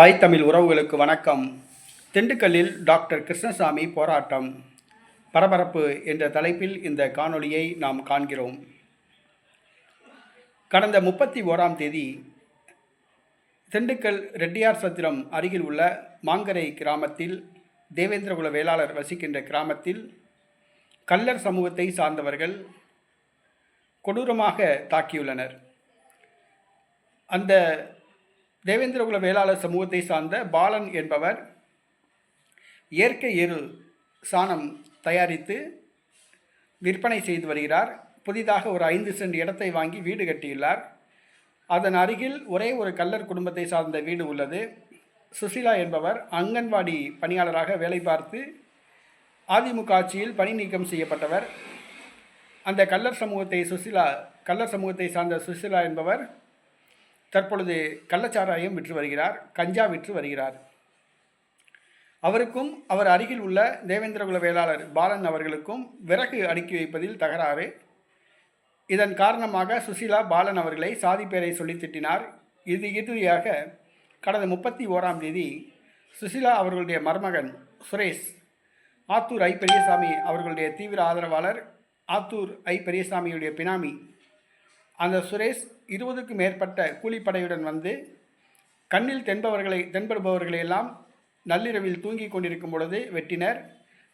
தாய் தமிழ் உறவுகளுக்கு வணக்கம். திண்டுக்கல்லில் டாக்டர் கிருஷ்ணசாமி போராட்டம். பரபரப்பு என்ற தலைப்பில் இந்த காணொளியை நாம் காண்கிறோம். கடந்த முப்பத்தி ஓராம் தேதி திண்டுக்கல் ரெட்டியார் சத்திரம் அருகில் உள்ள மாங்கரை கிராமத்தில் தேவேந்திரகுல வேளாளர் வசிக்கின்ற கிராமத்தில் கல்லர் சமூகத்தை சார்ந்தவர்கள் கொடூரமாக தாக்கியுள்ளனர். அந்த தேவேந்திரகுல வேளாளர் சமூகத்தை சார்ந்த பாலன் என்பவர் இயற்கை எரு சாணம் தயாரித்து விற்பனை செய்து வருகிறார். புதிதாக ஒரு ஐந்து சென்ட் இடத்தை வாங்கி வீடு கட்டியுள்ளார். அதன் அருகில் ஒரே ஒரு கல்லர் குடும்பத்தை சார்ந்த வீடு உள்ளது. சுசிலா என்பவர் அங்கன்வாடி பணியாளராக வேலை பார்த்து அதிமுக ஆட்சியில் பணி நீக்கம் செய்யப்பட்டவர். அந்த கல்லர் சமூகத்தை சுசிலா கல்லர் சமூகத்தை சார்ந்த சுசிலா என்பவர் தற்பொழுது கள்ளச்சாராயம் விற்று வருகிறார் கஞ்சா விற்று வருகிறார். அவருக்கும் அவர் அருகில் உள்ள தேவேந்திரகுல வேளாளர் பாலன் அவர்களுக்கும் விறகு அடுக்கி வைப்பதில் தகராறு. இதன் காரணமாக சுசிலா பாலன் அவர்களை சாதி பேரை சொல்லி திட்டினார். இது இறுதியாக கடந்த முப்பத்தி ஓராம் தேதி சுசிலா அவர்களுடைய மருமகன் சுரேஷ் ஆத்தூர் ஐ பெரியசாமி அவர்களுடைய தீவிர ஆதரவாளர் ஆத்தூர் ஐ பெரியசாமியுடைய பினாமி அந்த சுரேஷ் இருபதுக்கும் மேற்பட்ட கூலிப்படையுடன் வந்து கண்ணில் தென்பவர்களை தென்படுபவர்களை எல்லாம் நள்ளிரவில் தூங்கிக் கொண்டிருக்கும் பொழுது வெட்டினர்.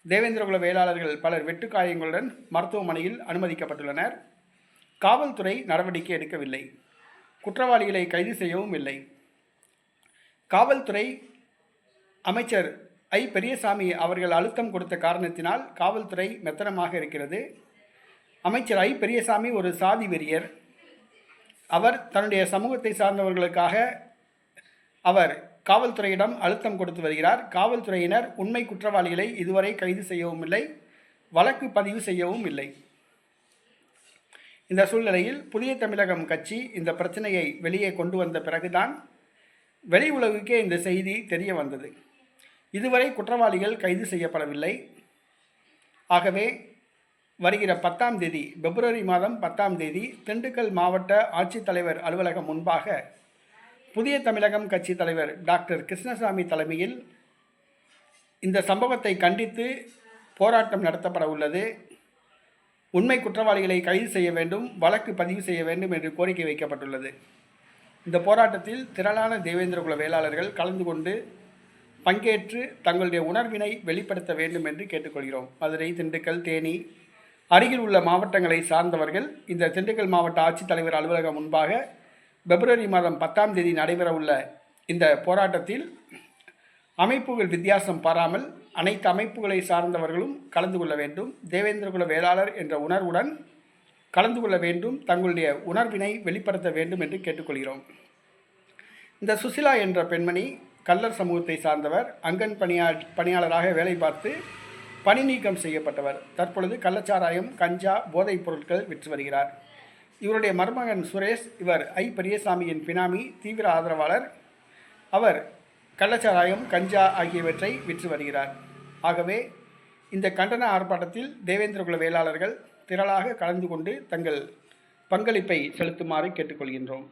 தேவேந்திரகுல வேளாளர்கள் பலர் வெட்டுக்காயங்களுடன் மருத்துவமனையில் அனுமதிக்கப்பட்டுள்ளனர். காவல்துறை நடவடிக்கை எடுக்கவில்லை. குற்றவாளிகளை கைது செய்யவும் இல்லை. காவல்துறை அமைச்சர் ஐ. பெரியசாமி அவர்கள் அழுத்தம் கொடுத்த காரணத்தினால் காவல்துறை மெத்தனமாக இருக்கிறது. அமைச்சர் ஐ. பெரியசாமி ஒரு சாதி வெறியர். அவர் தன்னுடைய சமூகத்தை சார்ந்தவர்களுக்காக அவர் காவல்துறையிடம் அழுத்தம் கொடுத்து வருகிறார். காவல்துறையினர் உண்மை குற்றவாளிகளை இதுவரை கைது செய்யவும் இல்லை வழக்கு பதிவு செய்யவும் இல்லை. இந்த சூழ்நிலையில் புதிய தமிழகம் கட்சி இந்த பிரச்சனையை வெளியே கொண்டு வந்த பிறகுதான் வெளி உலகுக்கே இந்த செய்தி தெரிய வந்தது. இதுவரை குற்றவாளிகள் கைது செய்யப்படவில்லை. ஆகவே வருகிற பத்தாம் தேதி பிப்ரவரி மாதம் பத்தாம் தேதி திண்டுக்கல் மாவட்ட ஆட்சித்தலைவர் அலுவலகம் முன்பாக புதிய தமிழகம் கட்சி தலைவர் டாக்டர் கிருஷ்ணசாமி தலைமையில் இந்த சம்பவத்தை கண்டித்து போராட்டம் நடத்தப்பட உள்ளது. உண்மை குற்றவாளிகளை கைது செய்ய வேண்டும் வழக்கு பதிவு செய்ய வேண்டும் என்று கோரிக்கை வைக்கப்பட்டுள்ளது. இந்த போராட்டத்தில் திரளான தேவேந்திரகுல வேளாளர்கள் கலந்து கொண்டு பங்கேற்று தங்களுடைய உணர்வினை வெளிப்படுத்த வேண்டும் என்று கேட்டுக்கொள்கிறோம். மதுரை திண்டுக்கல் தேனி அருகில் உள்ள மாவட்டங்களை சார்ந்தவர்கள் இந்த திண்டுக்கல் மாவட்ட ஆட்சித்தலைவர் அலுவலகம் முன்பாக பிப்ரவரி மாதம் பத்தாம் தேதி நடைபெறவுள்ள இந்த போராட்டத்தில் அமைப்புகள் வித்தியாசம் பாராமல் அனைத்து அமைப்புகளை சார்ந்தவர்களும் கலந்து கொள்ள வேண்டும். தேவேந்திரகுல வேளாளர் என்ற உணர்வுடன் கலந்து கொள்ள வேண்டும். தங்களுடைய உணர்வினை வெளிப்படுத்த வேண்டும் என்று கேட்டுக்கொள்கிறோம். இந்த சுசிலா என்ற பெண்மணி கல்லர் சமூகத்தை சார்ந்தவர் அங்கன் பணியா பணியாளராக வேலை பார்த்து பணி நீக்கம் செய்யப்பட்டவர். தற்பொழுது கள்ளச்சாராயம் கஞ்சா போதைப் பொருட்கள் விற்று வருகிறார். இவருடைய மருமகன் சுரேஷ் இவர் ஐ. பெரியசாமியின் பினாமி தீவிர ஆதரவாளர். அவர் கள்ளச்சாராயம் கஞ்சா ஆகியவற்றை விற்று வருகிறார். ஆகவே இந்த கண்டன ஆர்ப்பாட்டத்தில் தேவேந்திரகுல வேளாளர்கள் திரளாக கலந்து கொண்டு தங்கள் பங்களிப்பை செலுத்துமாறு கேட்டுக்கொள்கின்றோம்.